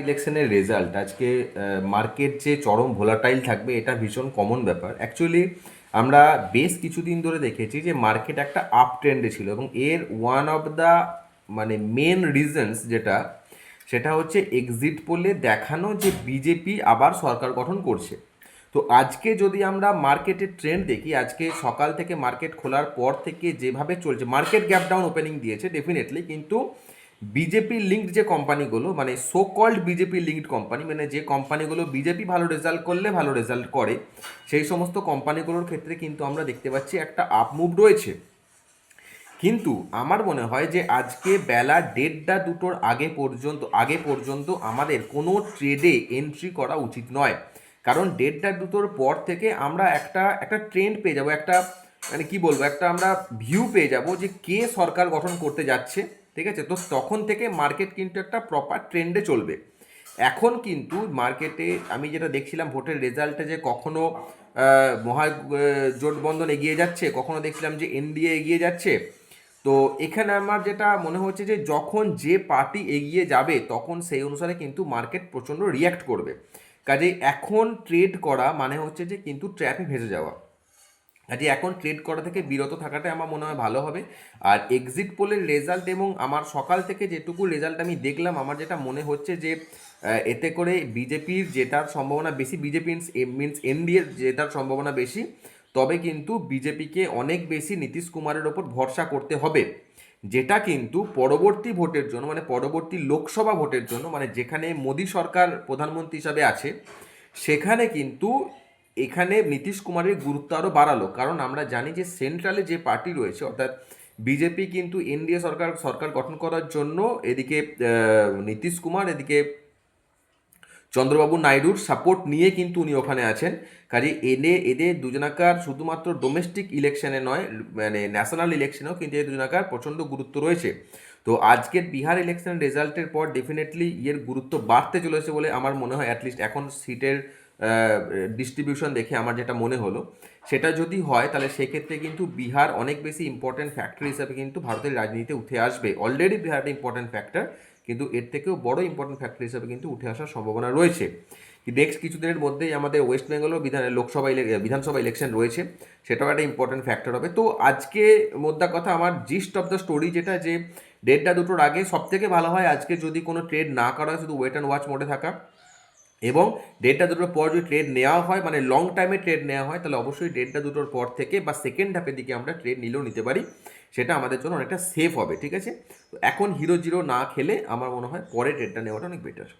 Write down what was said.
ইলেকশনের রেজাল্ট আজকে মার্কেট যে চরম ভোলাটাইল থাকবে, এটা ভীষণ কমন ব্যাপার। অ্যাকচুয়ালি আমরা বেশ কিছুদিন ধরে দেখেছি যে মার্কেট একটা আপ ট্রেন্ডে ছিল এবং এর ওয়ান অফ দ্য মানে মেন রিজনস যেটা, সেটা হচ্ছে এক্সিট পোলে দেখানো যে বিজেপি আবার সরকার গঠন করছে। তো আজকে যদি আমরা মার্কেটের ট্রেন্ড দেখি, আজকে সকাল থেকে মার্কেট খোলার পর থেকে যেভাবে চলছে মার্কেট গ্যাপ ডাউন ওপেনিং দিয়েছে ডেফিনেটলি কিন্তু বিজেপি লিঙ্কড যে কোম্পানিগুলো মানে so called BJP linked company মানে যে কোম্পানিগুলো বিজেপি ভালো রেজাল্ট করলে ভালো রেজাল্ট করে, সেই সমস্ত কোম্পানিগুলোর ক্ষেত্রে কিন্তু আমরা দেখতে পাচ্ছি একটা আপ মুভ রয়েছে। কিন্তু আমার মনে হয় যে আজকে বেলা দেড়টা দুটোর আগে পর্যন্ত আগে পর্যন্ত আমাদের কোনো ট্রেডে এন্ট্রি করা উচিত নয়। কারণ দেড়টা দুটোর পর থেকে আমরা একটা একটা ট্রেন্ড পেয়ে যাব, একটা মানে কি বলব, একটা আমরা ভিউ পেয়ে যাব যে কে সরকার গঠন করতে যাচ্ছে। ঠিক আছে? তো তখন থেকে মার্কেট কিন্তু একটা প্রপার ট্রেন্ডে চলবে। এখন কিন্তু মার্কেটে আমি যেটা দেখছিলাম ভোটের রেজাল্টে যে কখনো মহা জোটবন্ধন এগিয়ে যাচ্ছে, কখনো দেখছিলাম যে এনডিএ এগিয়ে যাচ্ছে। তো এখানে আমার যেটা মনে হচ্ছে যে যখন যে পার্টি এগিয়ে যাবে, তখন সেই অনুসারে কিন্তু মার্কেট প্রচণ্ড রিয়্যাক্ট করবে। কাজে এখন ট্রেড করা মানে হচ্ছে যে কিন্তু ট্র্যাপে ভেসে যাওয়া। কাজে এখন ট্রেড করা থেকে বিরত থাকাটাই আমার মনে হয় ভালো হবে। আর এক্সিট পোলের রেজাল্ট এবং আমার সকাল থেকে যেটুকু রেজাল্ট আমি দেখলাম, আমার যেটা মনে হচ্ছে যে এতে করে বিজেপির জেতার সম্ভাবনা বেশি, বিজেপি মিনস এনডিএর জেতার সম্ভাবনা বেশি, তবে কিন্তু বিজেপিকে অনেক বেশি নীতিশ কুমারের ওপর ভরসা করতে হবে। যেটা কিন্তু পরবর্তী ভোটের জন্য মানে পরবর্তী লোকসভা ভোটের জন্য মানে যেখানে মোদী সরকার প্রধানমন্ত্রী হিসাবে আছে, সেখানে কিন্তু এখানে নীতিশ কুমারের গুরুত্ব আরও বাড়ালো, কারণ আমরা জানি যে সেন্ট্রালে যে পার্টি রয়েছে, অর্থাৎ বিজেপি কিন্তু এনডিএ সরকার সরকার গঠন করার জন্য এদিকে নীতিশ কুমার, এদিকে চন্দ্রবাবু নাইডুর সাপোর্ট নিয়ে কিন্তু উনি ওখানে আছেন। কাজে এনে, এদের দুজনাকার শুধুমাত্র ডোমেস্টিক ইলেকশনে নয় মানে ন্যাশনাল ইলেকশনেও কিন্তু এই দুজনাকার প্রচণ্ড গুরুত্ব রয়েছে। তো আজকের বিহার ইলেকশন রেজাল্টের পর ডেফিনেটলি এর গুরুত্ব বাড়তে চলেছে বলে আমার মনে হয় অ্যাটলিস্ট এখন সিটের ডিস্ট্রিবিউশন দেখে আমার যেটা মনে হলো, সেটা যদি হয় তাহলে সেক্ষেত্রে কিন্তু বিহার অনেক বেশি ইম্পর্ট্যান্ট ফ্যাক্টর হিসাবে কিন্তু ভারতের রাজনীতিতে উঠে আসবে। অলরেডি বিহার একটা ইম্পর্টেন্ট ফ্যাক্টর কিন্তু এর থেকেও বড় ইম্পর্ট্যান্ট ফ্যাক্টর হিসাবে কিন্তু উঠে আসার সম্ভাবনা রয়েছে। নেক্সট কিছুদিনের মধ্যেই আমাদের ওয়েস্ট বেঙ্গলও বিধান লোকসভা বিধানসভা ইলেকশন রয়েছে, সেটাও একটা ইম্পর্ট্যান্ট ফ্যাক্টর হবে। তো আজকে মোদ্দা কথা আমার জিস্ট অফ দ্য স্টোরি যেটা যে ডেটটা দুটোর আগে সব থেকে ভালো হয় আজকে যদি কোনো ট্রেড না করা হয়, শুধু ওয়েট অ্যান্ড ওয়াচ মোডে থাকা। এবং ডেটটা দুটোর পর যদি ট্রেড নেওয়া হয় মানে লং টাইমে ট্রেড নেওয়া হয়, তাহলে অবশ্যই ডেটটা দুটোর পর থেকে বা সেকেন্ড হাফের দিকে আমরা ট্রেড নিলেও নিতে পারি। সেটা আমাদের জন্য অনেকটা সেফ হবে, ঠিক আছে? তো এখন হিরো জিরো না খেলে আমার মনে হয় পরে ট্রেডটা নেওয়াটা অনেক বেটার